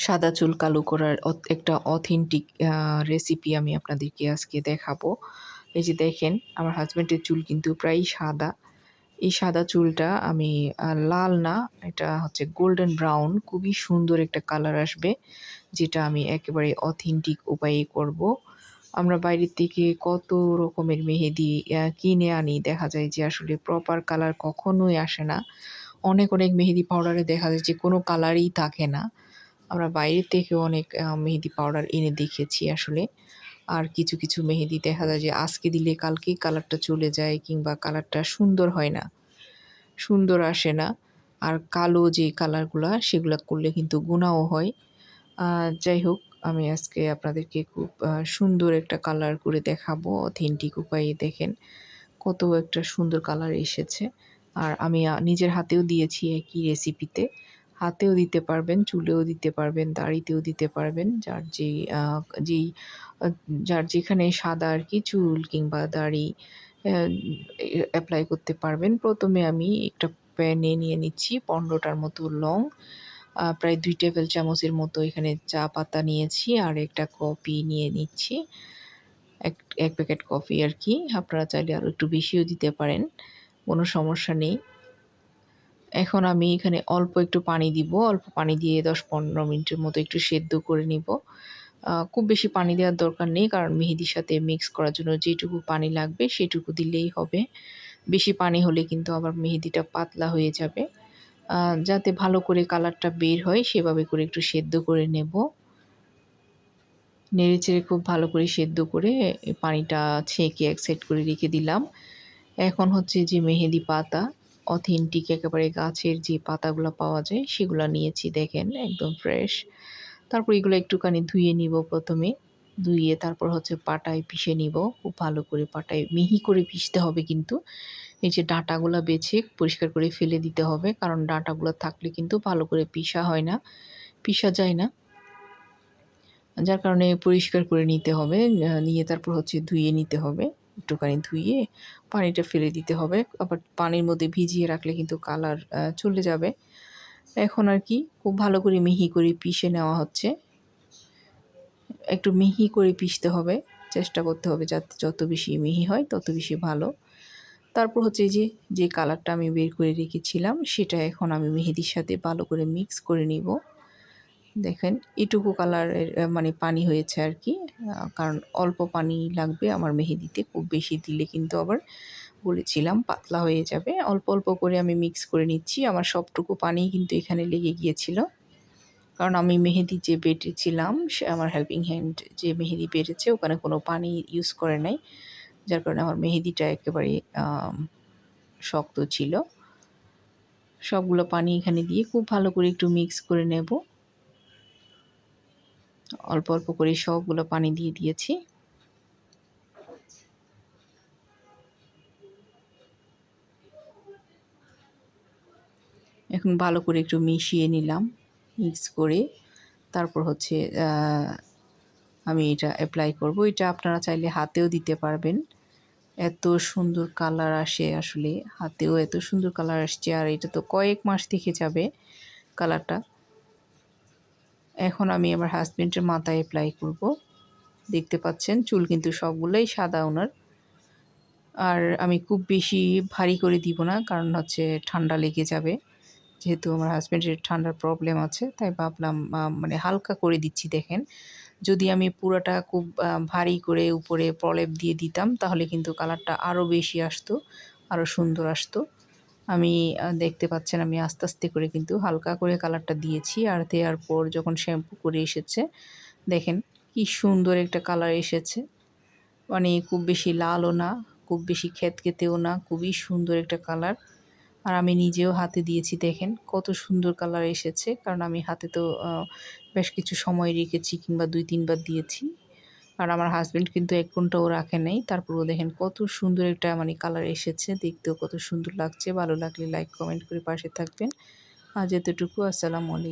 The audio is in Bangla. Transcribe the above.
সাদা চুল কালো করার একটা অথেন্টিক রেসিপি আমি আপনাদেরকে আজকে দেখাবো। এই যে দেখেন, আমার হাজব্যান্ডের চুল কিন্তু প্রায় সাদা। এই সাদা চুলটা আমি লাল না, এটা হচ্ছে গোল্ডেন ব্রাউন খুবই সুন্দর একটা কালার আসবে, যেটা আমি একেবারে অথেন্টিক উপায়ে করব। আমরা বাইরের থেকে কত রকমের মেহেদি কিনে আনি, দেখা যায় যে আসলে প্রপার কালার কখনোই আসে না। অনেক অনেক মেহেদি পাউডারে দেখা যায় যে কোনো কালারই থাকে না। আমরা বাইরে থেকেও অনেক মেহেদি পাউডার এনে দেখেছি আসলে। আর কিছু কিছু মেহেদি দেখা যায় যে আজকে দিলে কালকেই কালারটা চলে যায় কিংবা কালারটা সুন্দর হয় না, সুন্দর আসে না। আর কালো যে কালারগুলো, সেগুলো করলে কিন্তু গুণাও হয়। যাই হোক, আমি আজকে আপনাদেরকে খুব সুন্দর একটা কালার করে দেখাবো, অথেন্টিক উপায়ে দেখেন। কত একটা সুন্দর কালার এসেছে। আর আমি নিজের হাতেও দিয়েছি একই রেসিপিতে হাতেও দিতে পারবেন, চুলেও দিতে পারবেন, দাড়িতেও দিতে পারবেন। যার যেই যেই যার যেখানে সাদা আর কি চুল কিংবা দাড়ি অ্যাপ্লাই করতে পারবেন। প্রথমে আমি একটা প্যানে নিয়ে নিচ্ছি পনেরোটার মতো লং প্রায় দুই টেবিল চামচের মতো এখানে চা পাতা নিয়েছি আর একটা কফি নিয়ে নিচ্ছি। এক এক প্যাকেট কফি আর কি। আপনারা চাইলে আরও একটু বেশিও দিতে পারেন। কোনো সমস্যা নেই। এখন আমি এখানে অল্প একটু পানি দিব, অল্প পানি দিয়ে দশ পনেরো মিনিটের মতো একটু সেদ্ধ করে নিব। খুব বেশি পানি দেওয়ার দরকার নেই, কারণ মেহেদির সাথে মিক্স করার জন্য যেটুকু পানি লাগবে সেটুকু দিলেই হবে। বেশি পানি হলে কিন্তু আবার মেহেদিটা পাতলা হয়ে যাবে। যাতে ভালো করে কালারটা বের হয় সেভাবে করে একটু সেদ্ধ করে নেব। নেড়ে চেড়ে খুব ভালো করে সেদ্ধ করে পানিটা ছেঁকে এক সাইড করে রেখে দিলাম। এখন হচ্ছে যে মেহেদি পাতা অথেন্টিক একেবারে গাছের যে পাতাগুলো পাওয়া যায়, সেগুলো নিয়েছি দেখেন, একদম ফ্রেশ তারপর এগুলো একটুখানি ধুয়ে নিব প্রথমে। ধুয়ে তারপর হচ্ছে পাটায় পিষে নিব। খুব ভালো করে পাটায় মিহি করে পিষতে হবে কিন্তু। এই যে ডাঁটাগুলো বেছে পরিষ্কার করে ফেলে দিতে হবে, কারণ ডাঁটাগুলো থাকলে কিন্তু ভালো করে পিষা হয় না, পিষা যায় না। যার কারণে পরিষ্কার করে নিতে হবে নিয়ে তারপর হচ্ছে ধুয়ে নিতে হবে। একটুখানি ধুয়ে পানিটা ফেলে দিতে হবে। আবার পানির মধ্যে ভিজিয়ে রাখলে কিন্তু কালার চলে যাবে। এখন আর কি খুব ভালো করে মিহি করে পিষে নেওয়া হচ্ছে। একটু মিহি করে পিষতে হবে, চেষ্টা করতে হবে যাতে, যত বেশি মিহি হয় তত বেশি ভালো। তারপর হচ্ছে যে যে কালারটা আমি বের করে রেখেছিলাম সেটা এখন আমি মেহেদির সাথে ভালো করে মিক্স করে নিব। দেখেন, এটুকু কালারের মানে পানি হয়েছে আর কি কারণ অল্প পানি লাগবে আমার মেহেদিতে, খুব বেশি দিলে কিন্তু আবার বলেছিলাম পাতলা হয়ে যাবে। অল্প অল্প করে আমি মিক্স করে নিচ্ছি। আমার সবটুকু পানি কিন্তু এখানে লেগে গিয়েছিল। কারণ আমি মেহেদি যে বেটেছিলাম সে আমার হেল্পিং হ্যান্ড যে মেহেদি বেটেছে, ওখানে কোনো পানি ইউজ করে নাই। যার কারণে আমার মেহেদিটা একেবারে শক্ত ছিল। সবগুলো পানি এখানে দিয়ে খুব ভালো করে একটু মিক্স করে নেব। অল্প অল্প করে সবগুলো পানি দিয়ে দিয়েছি। এখন ভালো করে একটু মিশিয়ে নিলাম, মিক্স করে। তারপর হচ্ছে আমি এটা অ্যাপ্লাই করব। এটা আপনারা চাইলে হাতেও দিতে পারবেন। এত সুন্দর কালার আসে আসলে, হাতেও এত সুন্দর কালার আসছে। আর এটা তো কয়েক মাস থেকে যাবে কালারটা। এখন আমি আমার হাজব্যান্ডের মাথায় অ্যাপ্লাই করব। দেখতে পাচ্ছেন, চুল কিন্তু সবগুলোই সাদা ওনার। আর আমি খুব বেশি ভারী করে দিব না, কারণ হচ্ছে ঠান্ডা লেগে যাবে। যেহেতু আমার হাজব্যান্ডের ঠান্ডার প্রবলেম আছে, তাই ভাবলাম মানে হালকা করে দিচ্ছি, দেখেন। যদি আমি পুরোটা খুব ভারী করে উপরে প্রলেপ দিয়ে দিতাম, তাহলে কিন্তু কালারটা আরও বেশি আসতো আরও সুন্দর আসতো। আমি দেখতে পাচ্ছেন আমি আস্তে আস্তে করে কিন্তু হালকা করে কালারটা দিয়েছি। আর দেওয়ার পর যখন শ্যাম্পু করে এসেছে, দেখেন কি সুন্দর একটা কালার এসেছে। মানে খুব বেশি লালও না, খুব বেশি খেতখেতেও না, খুবই সুন্দর একটা কালার। আর আমি নিজেও হাতে দিয়েছি, দেখেন কত সুন্দর কালার এসেছে। কারণ আমি হাতে তো বেশ কিছু সময় রেখেছি কিংবা দুই তিনবার দিয়েছি। আর আমার হাজব্যান্ড কিন্তু এক ঘন্টাও রাখে নাই। তারপরেও দেখেন কত সুন্দর একটা মানে কালার এসেছে। দেখতেও কত সুন্দর লাগছে। ভালো লাগলে লাইক কমেন্ট করে পাশে থাকবেন। আর এতটুকু। আসসালামু আলাইকুম।